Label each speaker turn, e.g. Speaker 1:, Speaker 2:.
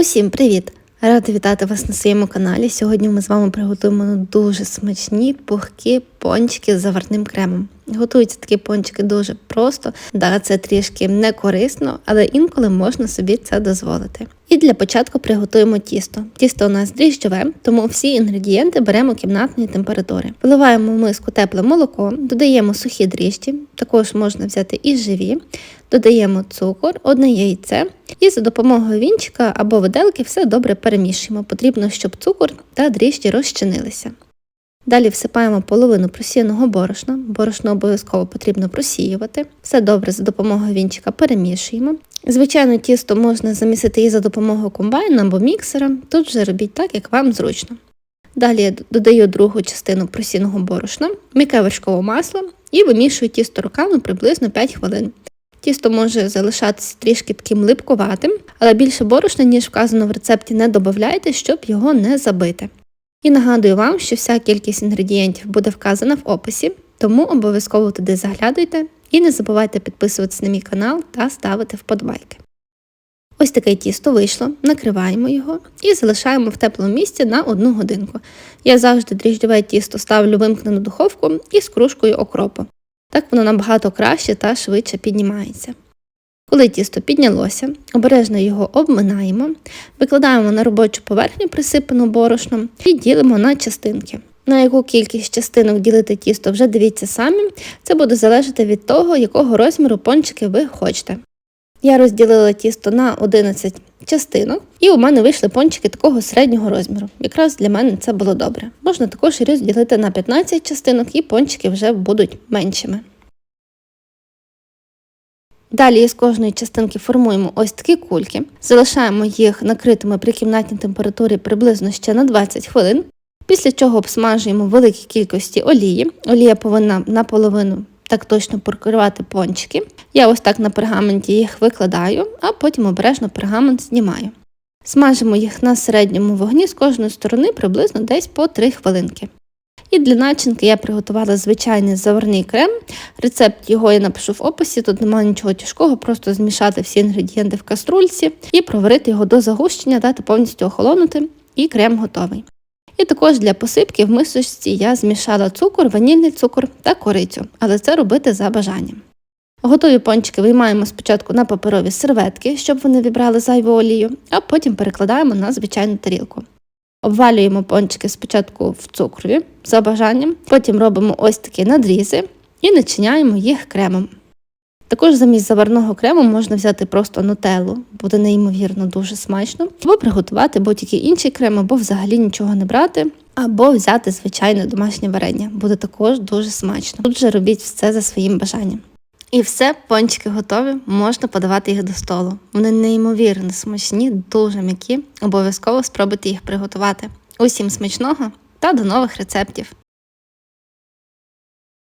Speaker 1: Усім привіт! Рада вітати вас на своєму каналі. Сьогодні ми з вами приготуємо дуже смачні пухкі пончики з заварним кремом. Готуються такі пончики дуже просто, да, це трішки не корисно, але інколи можна собі це дозволити. І для початку приготуємо тісто. Тісто у нас дріжджове, тому всі інгредієнти беремо кімнатної температури. Виливаємо в миску тепле молоко, додаємо сухі дріжджі, також можна взяти і живі, додаємо цукор, одне яйце і за допомогою вінчика або виделки все добре перемішуємо. Потрібно, щоб цукор та дріжджі розчинилися. Далі всипаємо половину просіяного борошна. Борошно обов'язково потрібно просіювати. Все добре за допомогою вінчика перемішуємо. Звичайно, тісто можна замісити і за допомогою комбайна або міксера. Тут вже робіть так, як вам зручно. Далі я додаю другу частину просіяного борошна, м'яке вершкове масло і вимішую тісто руками приблизно 5 хвилин. Тісто може залишатися трішки таким липкуватим, але більше борошна, ніж вказано в рецепті, не додавайте, щоб його не забити. І нагадую вам, що вся кількість інгредієнтів буде вказана в описі, тому обов'язково туди заглядуйте і не забувайте підписуватися на мій канал та ставити вподобайки. Ось таке тісто вийшло, накриваємо його і залишаємо в теплому місці на одну годинку. Я завжди дріжджове тісто ставлю вимкнену духовку і з кружкою окропу. Так воно набагато краще та швидше піднімається. Коли тісто піднялося, обережно його обминаємо, викладаємо на робочу поверхню, присипану борошном, і ділимо на частинки. На яку кількість частинок ділити тісто вже дивіться самі, це буде залежати від того, якого розміру пончики ви хочете. Я розділила тісто на 11 частинок, і у мене вийшли пончики такого середнього розміру. Якраз для мене це було добре. Можна також і розділити на 15 частинок, і пончики вже будуть меншими. Далі з кожної частинки формуємо ось такі кульки, залишаємо їх накритими при кімнатній температурі приблизно ще на 20 хвилин, після чого обсмажуємо в великій кількості олії. Олія повинна наполовину так точно прокривати пончики. Я ось так на пергаменті їх викладаю, а потім обережно пергамент знімаю. Смажимо їх на середньому вогні з кожної сторони приблизно десь по 3 хвилинки. І для начинки я приготувала звичайний заварний крем. Рецепт його я напишу в описі, тут немає нічого тяжкого, просто змішати всі інгредієнти в каструльці і проварити його до загущення, дати повністю охолонути, і крем готовий. І також для посипки в мисочці я змішала цукор, ванільний цукор та корицю, але це робити за бажанням. Готові пончики виймаємо спочатку на паперові серветки, щоб вони вібрали зайву олію, а потім перекладаємо на звичайну тарілку. Обвалюємо пончики спочатку в цукрові за бажанням, потім робимо ось такі надрізи і начиняємо їх кремом. Також замість заварного крему можна взяти просто нутеллу, буде неймовірно дуже смачно, або приготувати будь-який інший крем, або взагалі нічого не брати, або взяти звичайне домашнє варення, буде також дуже смачно. Тут же робіть все за своїм бажанням. І все, пончики готові, можна подавати їх до столу. Вони неймовірно смачні, дуже м'які. Обов'язково спробуйте їх приготувати. Усім смачного та до нових рецептів!